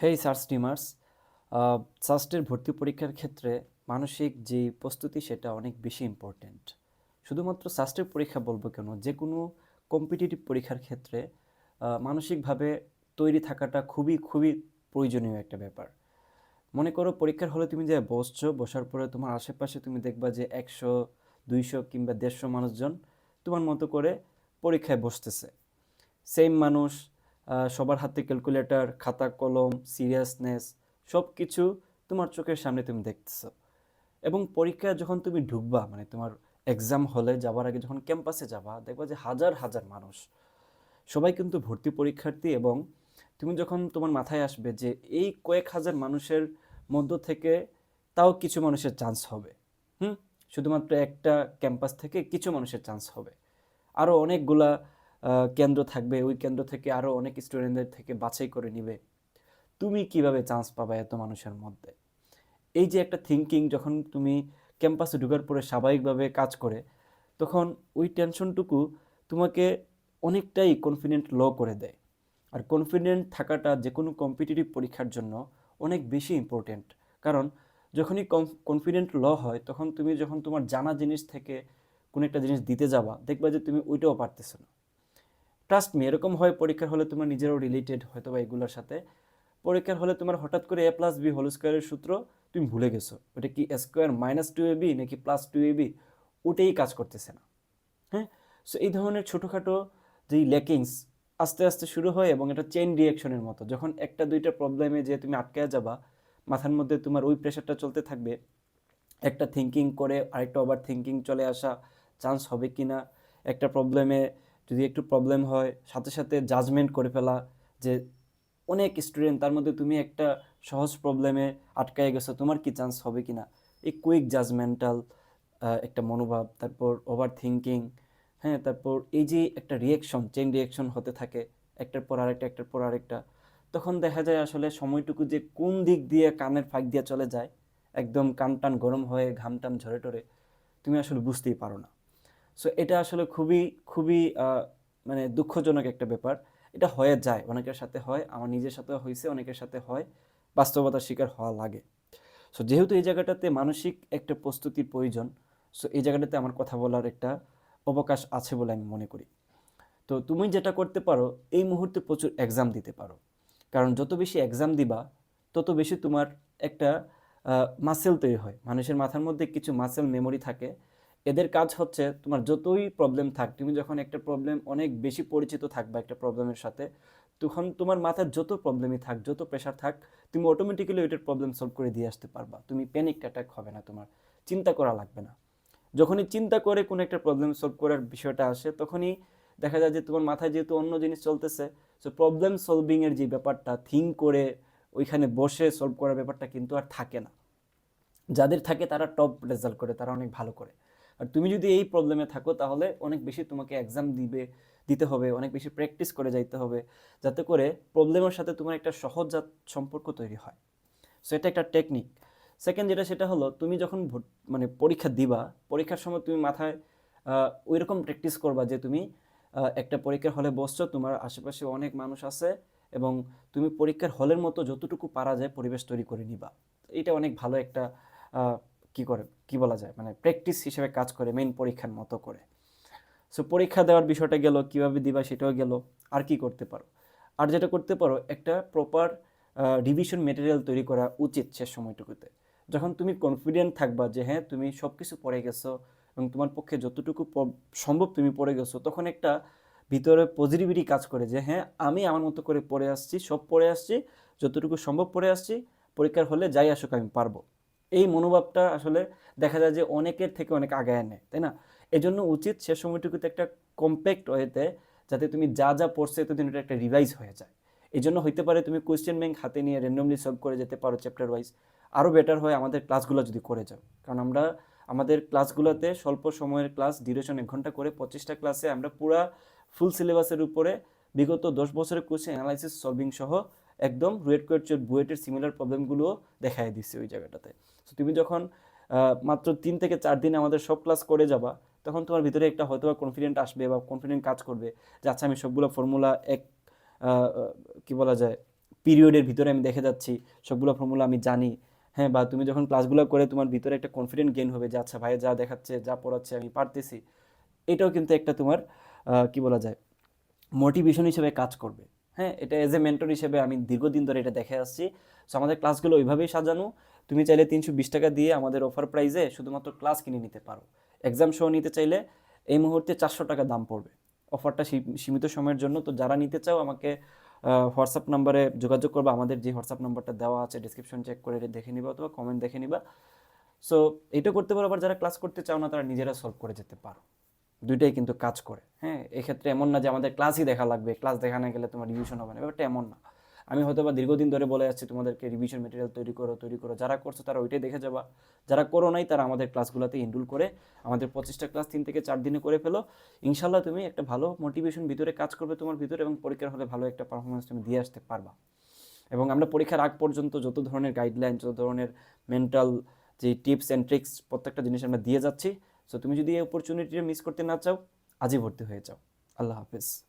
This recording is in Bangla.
হেই স্যার স্টিমার্স সাস্টের ভর্তি পরীক্ষার ক্ষেত্রে মানসিক যে প্রস্তুতি, সেটা অনেক বেশি ইম্পর্ট্যান্ট শুধুমাত্র সাস্টের পরীক্ষা বলব কেন? যে কোনো কম্পিটিটিভ পরীক্ষার ক্ষেত্রে মানসিকভাবে তৈরি থাকাটা খুবই খুবই প্রয়োজনীয় একটা ব্যাপার। মনে করো পরীক্ষার হলে তুমি যে বসছো, বসার পরে তোমার আশেপাশে তুমি দেখবা যে একশো, দুইশো কিংবা দেড়শো মানুষজন তোমার মতো করে পরীক্ষায় বসতেছে। সেম মানুষ সবার হাতে ক্যালকুলেটর খাতা, কলম সিরিয়াসনেস সব কিছু তোমার চোখের সামনে তুমি দেখতেছো। এবং পরীক্ষা যখন তুমি ঢুকবা মানে তোমার এক্সাম হলে যাবার আগে যখন ক্যাম্পাসে যাবা, দেখবা যে হাজার হাজার মানুষ। সবাই কিন্তু ভর্তি পরীক্ষার্থী এবং তুমি যখন তোমার মাথায় আসবে যে এই কয়েক হাজার মানুষের মধ্য থেকে তাও কিছু মানুষের চান্স হবে। হুম? শুধুমাত্র একটা ক্যাম্পাস থেকে কিছু মানুষের চান্স হবে। আরও অনেকগুলা কেন্দ্র থাকবে, ওই কেন্দ্র থেকে আরও অনেক স্টুডেন্টদের থেকে বাছাই করে নিবে। তুমি কীভাবে চান্স পাবে এত মানুষের মধ্যে? এই যে একটা থিঙ্কিং যখন তুমি ক্যাম্পাসে ঢুকার পরে স্বাভাবিকভাবে কাজ করে, তখন ওই টেনশনটুকু তোমাকে অনেকটাই কনফিডেন্ট লো করে দেয়। আর কনফিডেন্ট থাকাটা যে কোনো কম্পিটিটিভ পরীক্ষার জন্য অনেক বেশি ইম্পর্টেন্ট কারণ যখনই কনফিডেন্ট ল হয়, তখন তুমি যখন তোমার জানা জিনিস থেকে কোনো একটা জিনিস দিতে যাবা, দেখবা যে তুমি ওইটাও পারতেছো না। ট্রাস্ট মি এরকম হয় পরীক্ষার হলে তোমার নিজেরও রিলেটেড হয়তো বা এগুলোর সাথে। পরীক্ষার হলে তোমার হঠাৎ করে এ প্লাস বি হোল স্কোয়ারের সূত্র তুমি ভুলে গেছো। ওটা কি square minus two a b নাকি প্লাস টু এ বি ওটাই কাজ করতেছে না। হ্যাঁ? সো এই ধরনের ছোটোখাটো যেই লেকিংস আস্তে আস্তে শুরু হয় এবং এটা চেইন রিয়াকশনের মতো। যখন একটা দুইটা প্রবলেমে যে তুমি আটকে যাবা, মাথার মধ্যে তোমার ওই প্রেশারটা চলতে থাকবে, একটা থিঙ্কিং করে আরেকটা ওভার থিঙ্কিং চলে আসা চান্স হবে কি না একটা প্রবলেমে যদি একটু প্রবলেম হয়, সাথে সাথে জাজমেন্ট করে ফেলা যে অনেক স্টুডেন্ট তার মধ্যে তুমি একটা সহজ প্রবলেমে আটকায় গেছো, তোমার কি চান্স হবে কি না এই কুইক জাজমেন্টাল একটা মনোভাব, তারপর ওভার থিঙ্কিং হ্যাঁ তারপর এই যে একটা রিয়েকশন চেন রিয়েকশন হতে থাকে, একটার পর আরেকটা, একটার পর আরেকটা, তখন দেখা যায় আসলে সময়টুকু যে কোন দিক দিয়ে কানের ফাঁক দিয়ে চলে যায়, একদম কান টান গরম হয়ে, ঘাম টাম ঝরে টরে, তুমি আসলে বুঝতেই পারো না। সো এটা আসলে খুবই খুবই মানে দুঃখজনক একটা ব্যাপার। এটা হয়ে যায়, অনেকের সাথে হয়, আমার নিজের সাথে হয়েছে, অনেকের সাথে হয়, বাস্তবতার শিকার হওয়া লাগে। সো যেহেতু এই জায়গাটাতে মানসিক একটা প্রস্তুতির প্রয়োজন সো এই জায়গাটাতে আমার কথা বলার একটা অবকাশ আছে বলে আমি মনে করি। তো তুমি যেটা করতে পারো, এই মুহূর্তে প্রচুর এক্সাম দিতে পারো। কারণ যত বেশি এক্সাম দিবা, তত বেশি তোমার একটা মাসেল তৈরি হয়। মানুষের মাথার মধ্যে কিছু মাসেল মেমোরি থাকে এদের কাজ হচ্ছে তোমার যতই প্রবলেম থাক, তুমি যখন একটা প্রবলেম অনেক বেশি পরিচিত থাকবা একটা প্রবলেমের সাথে, তখন তোমার মাথার যত প্রবলেমই থাক, যত প্রেশার থাক, তুমি অটোমেটিক্যালি ওইটার প্রবলেম সলভ করে দিয়ে আসতে পারবা। তুমি প্যানিক অ্যাটাক হবে না তোমার, চিন্তা করা লাগবে না। যখনই চিন্তা করে কোনো একটা প্রবলেম সলভ করার বিষয়টা আসে, তখনই দেখা যায় যে তোমার মাথায় যেহেতু অন্য জিনিস চলতেছে সো প্রবলেম সলভিংয়ের যে ব্যাপারটা থিঙ্ক করে ওইখানে বসে সলভ করার ব্যাপারটা কিন্তু আর থাকে না। যাদের থাকে তারা টপ রেজাল্ট করে, তারা অনেক ভালো করে। আর তুমি যদি এই প্রবলেমে থাকো, তাহলে অনেক বেশি তোমাকে এক্সাম দিবে, দিতে হবে, অনেক বেশি প্র্যাকটিস করে যাইতে হবে, যাতে করে প্রবলেমের সাথে তোমার একটা সহজাত সম্পর্ক তৈরি হয়। সো এটা একটা টেকনিক সেকেন্ড যেটা, সেটা হলো তুমি যখন মানে পরীক্ষা দিবা, পরীক্ষার সময় তুমি মাথায় ওই রকম প্র্যাকটিস করবা যে তুমি একটা পরীক্ষার হলে বসছো, তোমার আশেপাশে অনেক মানুষ আছে এবং তুমি পরীক্ষার হলের মতো যতটুকু পারা যায় পরিবেশ তৈরি করে নিবা। এটা অনেক ভালো একটা কি করে, কি বলা যায়? মানে প্র্যাকটিস হিসেবে কাজ করে মেইন পরীক্ষার মতো করে। সো পরীক্ষা দেওয়ার বিষয়টা গেল, কীভাবে দিবা সেটাও গেল, আর কি করতে পারো? আর যেটা করতে পারো, একটা প্রপার রিভিশন মেটেরিয়াল তৈরি করা উচিত সে সময়টুকুতে। যখন তুমি কনফিডেন্ট থাকবা যে হ্যাঁ তুমি সব কিছু পড়ে গেছো এবং তোমার পক্ষে যতটুকু সম্ভব তুমি পড়ে গেছো, তখন একটা ভিতরে পজিটিভিটি কাজ করে যে হ্যাঁ আমি আমার মতো করে পড়ে আসছি, সব পড়ে আসছি, যতটুকু সম্ভব পড়ে আসছি, পরীক্ষার হলে যাই আসুক আমি পারব। এই মনোভাবটা আসলে দেখা যায় যে অনেকের থেকে অনেক আগায় নেয়, তাই না? এজন্য উচিত সে সময়টুকুতে একটা কম্প্যাক্ট ওয়েতে যাতে তুমি যা যা পড়ছো এতদিন এটা একটা রিভাইজ হয়ে যায়। এই জন্য হইতে পারে তুমি কোয়েশ্চেন ব্যাংক হাতে নিয়ে র্যান্ডমলি সলভ করে যেতে পারো চ্যাপ্টার ওয়াইজ আরও বেটার হয় আমাদের ক্লাসগুলো যদি করে যাও। কারণ আমরা, আমাদের ক্লাসগুলোতে স্বল্প সময়ের ক্লাস ডিউরেশন এক ঘণ্টা করে পঁচিশটা ক্লাসে আমরা পুরা ফুল সিলেবাসের উপরে বিগত দশ বছরের কোয়েশ্চেন অ্যানালাইসিস সলভিং সহ একদম রুয়েট কোয়েট বুয়েটের সিমিলার প্রবলেমগুলোও দেখাই দিচ্ছে ওই জায়গাটাতে। তো তুমি যখন মাত্র তিন থেকে চার দিন আমাদের সব ক্লাস করে যাবা, তখন তোমার ভিতরে একটা হয়তো বা কনফিডেন্ট আসবে বা কনফিডেন্ট কাজ করবে যে আচ্ছা আমি সবগুলো ফর্মুলা এক কি বলা যায় পিরিয়ডের ভিতরে আমি দেখে যাচ্ছি, সবগুলো ফর্মুলা আমি জানি। হ্যাঁ বা তুমি যখন ক্লাসগুলো করে তোমার ভিতরে একটা কনফিডেন্ট গেইন হবে যে আচ্ছা ভাই যা দেখাচ্ছে, যা পড়াচ্ছে, আমি পারতেছি। এটাও কিন্তু একটা তোমার কি বলা যায় মোটিভেশন হিসেবে কাজ করবে। হ্যাঁ এটা এজ এ মেন্টর হিসেবে আমি দীর্ঘদিন ধরে এটা দেখে আসছি। সো আমাদের ক্লাসগুলো ওইভাবেই সাজানো। তুমি চাইলে তিনশো বিশ টাকা দিয়ে আমাদের অফার প্রাইজে শুধুমাত্র ক্লাস কিনে নিতে পারো। এক্সাম সহ নিতে চাইলে এই মুহূর্তে চারশো টাকা দাম পড়বে। অফারটা সীমিত সময়ের জন্য। তো যারা নিতে চাও, আমাকে হোয়াটসঅ্যাপ নাম্বারে যোগাযোগ করবে। আমাদের যে হোয়াটসঅ্যাপ নাম্বারটা দেওয়া আছে ডিসক্রিপশন চেক করে দেখে নিবা অথবা কমেন্ট দেখে নিবা। সো এটা করতে পারো। আবার যারা ক্লাস করতে চাও না, তারা নিজেরা সলভ করে যেতে পারো। দুইটাই কিন্তু কাজ করে। হ্যাঁ এক্ষেত্রে এমন না যে আমাদের ক্লাসই দেখা লাগবে। ক্লাস দেখা না গেলে তোমার রিভিশন হবে না, ব্যাপারটা এমন না। আমি হয়তো বা দীর্ঘদিন ধরে বলে যাচ্ছি তোমাদেরকে রিভিশন মেটেরিয়াল তৈরি করো তৈরি করো। যারা করছ তারা ওইটাই দেখে যাবা। যারা করো নাই তারা আমাদের ক্লাসগুলোতে ইনরোল করে, আমাদের পঁচিশটা ক্লাস তিন থেকে চার দিনে করে ফেলো। ইনশাল্লাহ তুমি একটা ভালো মোটিভেশন ভিতরে কাজ করবে তোমার ভিতরে এবং পরীক্ষার হলে ভালো একটা পারফরমেন্স তুমি দিয়ে আসতে পারবা। এবং আমরা পরীক্ষার আগ পর্যন্ত যত ধরনের গাইডলাইন যত ধরনের মেন্টাল যে টিপস অ্যান্ড ট্রিক্স প্রত্যেকটা জিনিস আমরা দিয়ে যাচ্ছি। সো তুমি যদি এই অপরচুনিটিটা মিস করতে না চাও, আজই ভর্তি হয়ে যাও। আল্লাহ হাফিজ।